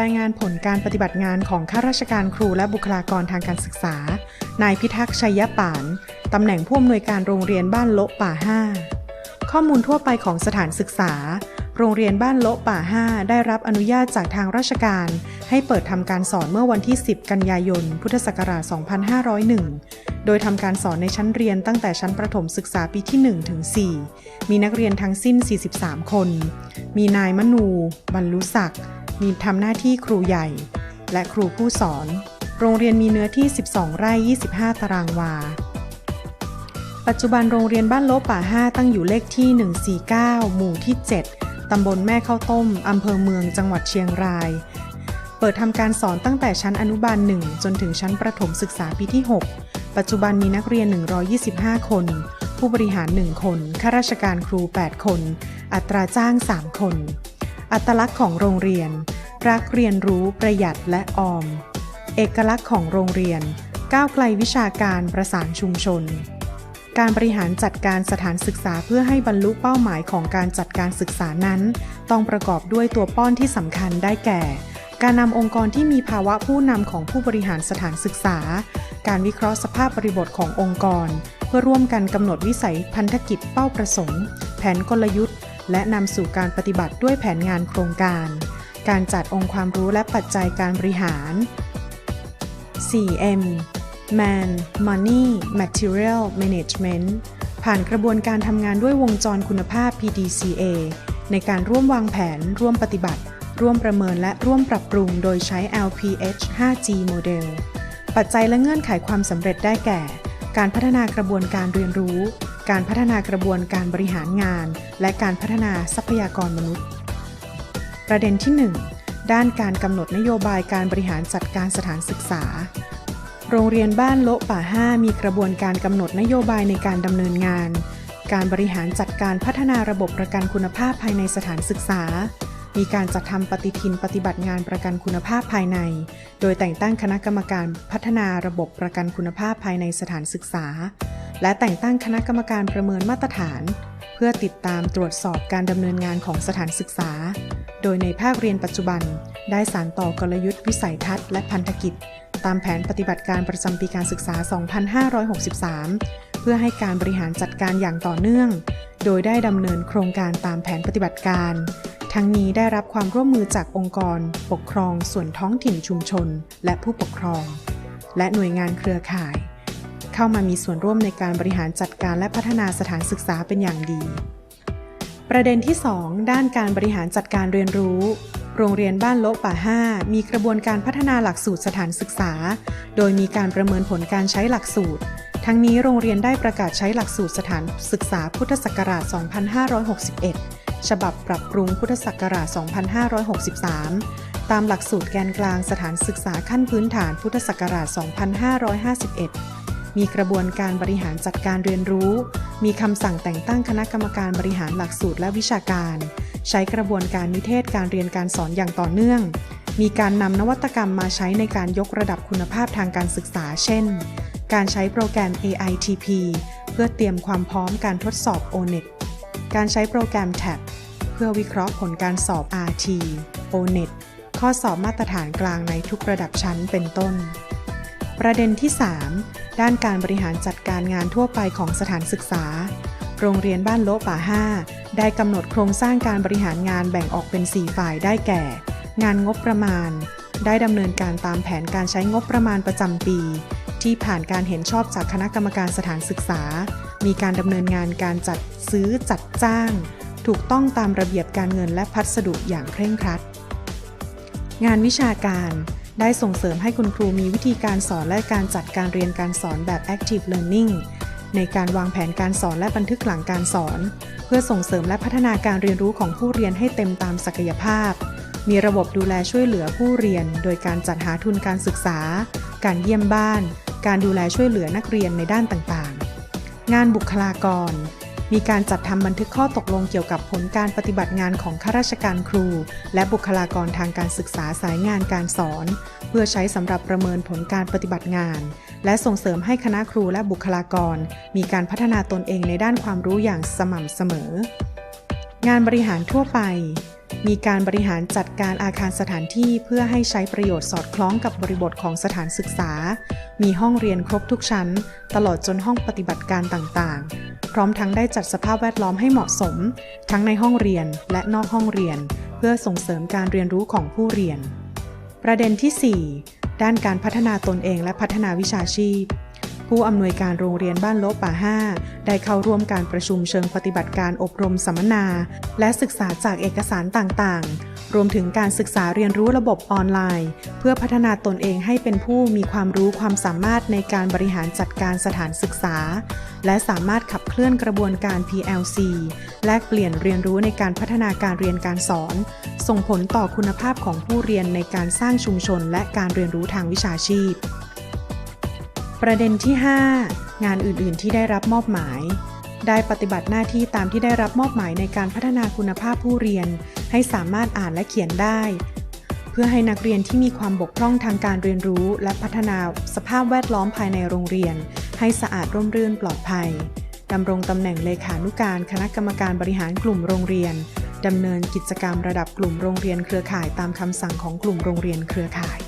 รายงานผลการปฏิบัติงานของข้าราชการครูและบุคลากรทางการศึกษา นายพิทักษ์ชัยปาน ตำแหน่งผู้อำนวยการโรงเรียนบ้านโละป่า5ข้อมูลทั่วไปของสถานศึกษา โรงเรียนบ้านโละป่า5ได้รับอนุญาตจากทางราชการ ให้เปิดทำการสอนเมื่อวันที่ 10 กันยายน พุทธศักราช 2501 โดยทำการสอนในชั้นเรียนตั้งแต่ชั้นประถมศึกษาปีที่1ถึง4มีนักเรียนทั้งสิ้น 43 คน มีนายมนู บรรลุศักดิ์ มีทำหน้าที่ครูใหญ่ และครูผู้สอน โรงเรียนมีเนื้อที่ 12 ไร่ 25 ตารางวา ปัจจุบันโรงเรียนบ้านโลป่า 5 ตั้งอยู่เลขที่ 149 หมู่ที่ 7 ตำบลแม่ข้าวต้ม อำเภอเมือง จังหวัดเชียงราย เปิดทำการสอนตั้งแต่ชั้นอนุบาล 1 จนถึงชั้นประถมศึกษาปีที่ 6 ปัจจุบันมีนักเรียน 125 คน ผู้บริหาร 1 คน ข้าราชการครู 8 คน อัตราจ้าง 3 คน อัตลักษณ์ของโรงเรียน รักเรียนรู้ประหยัดและออม เอกลักษณ์ของโรงเรียน ก้าวไกลวิชาการประสานชุมชน การบริหารจัดการสถานศึกษาเพื่อให้บรรลุเป้าหมายของการจัดการศึกษานั้น ต้องประกอบด้วยตัวป้อนที่สำคัญได้แก่ การนำองค์กรที่มีภาวะผู้นำของผู้บริหารสถานศึกษา การวิเคราะห์สภาพบริบทขององค์กร เพื่อร่วมกันกำหนดวิสัยพันธกิจเป้าประสงค์ แผนกลยุทธ์ และนำสู่การปฏิบัติด้วยแผนงานโครงการ การจัดองค์ความรู้และปัจจัยการบริหาร 4M Man Money Material Management ผ่านกระบวนการทำงานด้วยวงจรคุณภาพ PDCA ในการร่วมวางแผน ร่วมปฏิบัติ ร่วมประเมินและร่วมปรับปรุงโดยใช้ LPH 5G Model ปัจจัยและเงื่อนไขความสำเร็จได้แก่ การพัฒนากระบวนการเรียนรู้ การพัฒนากระบวนการบริหารงาน และการพัฒนาทรัพยากรมนุษย์ ประเด็นที่ 1 ด้านการกำหนดนโยบายการบริหารจัดการสถานศึกษา โรงเรียนบ้านโละป่า5มีกระบวนการกำหนดนโยบายในการดำเนินงาน การบริหารจัดการพัฒนาระบบประกันคุณภาพภายในสถานศึกษา มีการจัดทำปฏิทินปฏิบัติงานประกันคุณภาพภายใน โดยแต่งตั้งคณะกรรมการพัฒนาระบบประกันคุณภาพภายในสถานศึกษา และแต่งตั้งคณะกรรมการประเมินมาตรฐาน เพื่อติดตามตรวจสอบการดำเนินงานของสถานศึกษา โดยในภาคเรียนปัจจุบัน ได้สานต่อกลยุทธ์วิสัยทัศน์และพันธกิจ ตามแผนปฏิบัติการประจำปีการศึกษา 2563 เพื่อให้การบริหารจัดการอย่างต่อเนื่อง โดยได้ดำเนินโครงการตามแผนปฏิบัติการ ทั้งนี้ได้รับความร่วมมือจากองค์กร ปกครองส่วนท้องถิ่นชุมชน และผู้ปกครอง และหน่วยงานเครือข่าย เข้ามามีส่วนร่วมในการบริหารจัดการและพัฒนาสถานศึกษาเป็นอย่างดี ประเด็นที่ 2 ด้านการบริหารจัดการเรียนรู้ โรงเรียนบ้านโลป่า5มีกระบวนการพัฒนาหลักสูตรสถานศึกษา โดยมีการประเมินผลการใช้หลักสูตร ทั้งนี้โรงเรียนได้ประกาศใช้หลักสูตรสถานศึกษาพุทธศักราช 2561 ฉบับปรับปรุงพุทธศักราช 2563ตามหลักสูตรแกนกลางสถานศึกษาขั้นพื้นฐานพุทธศักราช 2551 มีกระบวนการบริหารจัดการเรียนรู้ มีคำสั่งแต่งตั้งคณะกรรมการบริหารหลักสูตรและวิชาการ ใช้กระบวนการนิเทศการเรียนการสอนอย่างต่อเนื่อง มีการนำนวัตกรรมมาใช้ในการยกระดับคุณภาพทางการศึกษา เช่น การใช้โปรแกรม AITP เพื่อเตรียมความพร้อมการทดสอบ ONET การใช้โปรแกรม TAB เพื่อวิเคราะห์ผลการสอบ RT ONET ข้อสอบมาตรฐานกลางในทุกระดับชั้นเป็นต้น ประเด็นที่ 3 ด้านการบริหารจัดการงานทั่วไปของสถานศึกษา โรงเรียนบ้านโลป่า 5 ได้กำหนดโครงสร้างการบริหารงานแบ่งออกเป็น 4 ฝ่ายได้แก่ งานงบประมาณ ได้ดำเนินการตามแผนการใช้งบประมาณประจำปี ที่ผ่านการเห็นชอบจากคณะกรรมการสถานศึกษา มีการดำเนินงานการจัดซื้อจัดจ้าง ถูกต้องตามระเบียบการเงินและพัสดุอย่างเคร่งครัด งานวิชาการ ได้ส่งเสริมให้คุณครูมีวิธีการสอนและการจัดการเรียนการสอนแบบ active learning ในการวางแผนการสอนและบันทึกหลังการสอน เพื่อส่งเสริมและพัฒนาการเรียนรู้ของผู้เรียนให้เต็มตามศักยภาพ มีระบบดูแลช่วยเหลือผู้เรียน โดยการจัดหาทุนการศึกษา การเยี่ยมบ้าน การดูแลช่วยเหลือนักเรียนในด้านต่างๆ งานบุคลากร มีการจัดทำบันทึกข้อตกลงเกี่ยวกับผลการปฏิบัติงานของข้าราชการครู และบุคลากรทางการศึกษาสายงานการสอน เพื่อใช้สำหรับประเมินผลการปฏิบัติงาน และส่งเสริมให้คณะครูและบุคลากร มีการพัฒนาตนเองในด้านความรู้อย่างสม่ำเสมอ งานบริหารทั่วไปมีการบริหารจัดการอาคารสถานที่เพื่อให้ใช้ประโยชน์สอดคล้องกับบริบทของสถานศึกษา มีห้องเรียนครบทุกชั้น ตลอดจนห้องปฏิบัติการต่างๆ พร้อมทั้งได้จัดสภาพแวดล้อมให้เหมาะสม ทั้งในห้องเรียนและนอกห้องเรียน เพื่อส่งเสริมการเรียนรู้ของผู้เรียน ประเด็นที่ 4 ด้านการพัฒนาตนเองและพัฒนาวิชาชีพ ผู้อำนวยการโรงเรียนบ้านโลบป่าห้าได้เข้าร่วมการประชุมเชิงปฏิบัติการอบรมสัมมนา และศึกษาจากเอกสารต่างๆ รวมถึงการศึกษาเรียนรู้ระบบออนไลน์ เพื่อพัฒนาตนเองให้เป็นผู้มีความรู้ความสามารถในการบริหารจัดการสถานศึกษา และสามารถขับเคลื่อนกระบวนการ PLC แลกเปลี่ยนเรียนรู้ในการพัฒนาการเรียนการสอน ส่งผลต่อคุณภาพของผู้เรียนในการสร้างชุมชนและการเรียนรู้ทางวิชาชีพ ประเด็นที่ 5 งานอื่น ๆ ที่ได้รับมอบหมาย ได้ปฏิบัติหน้าที่ตามที่ได้รับมอบหมายในการพัฒนาคุณภาพผู้เรียน ให้สามารถอ่านและเขียนได้ เพื่อให้นักเรียนที่มีความบกพร่องทางการเรียนรู้ และพัฒนาสภาพแวดล้อมภายในโรงเรียน ให้สะอาดร่มรื่นปลอดภัยดำรงตำแหน่งเลขานุการคณะกรรมการบริหารกลุ่มโรงเรียนดำเนินกิจกรรมระดับกลุ่มโรงเรียนเครือข่ายตามคำสั่งของกลุ่มโรงเรียนเครือข่าย